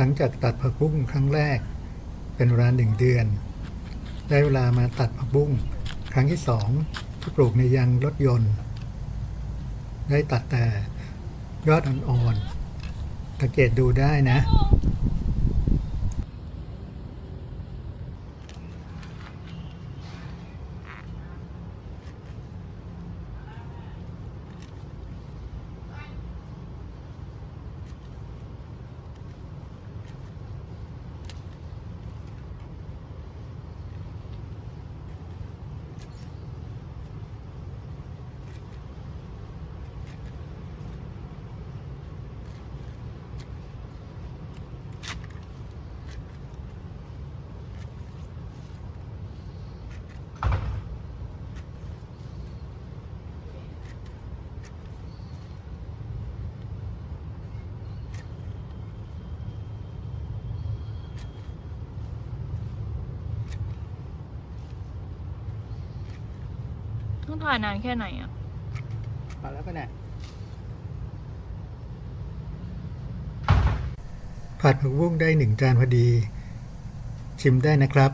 ลังจากตัดผักบุ้งครั้งแรก เป็นเวลาหนึ่งเดือน ได้เวลามาตัดผักบุ้งครั้งที่สองที่ปลูกในยางรถยนต์ ได้ตัดแต่ยอดอ่อนๆสังเกตดูได้นะ ต้องถ่ายนานแค่ไหนอะพอแล้วก็ได้ผัดผักบุ้งได้หนึ่งจานพอดี ชิมได้นะครับ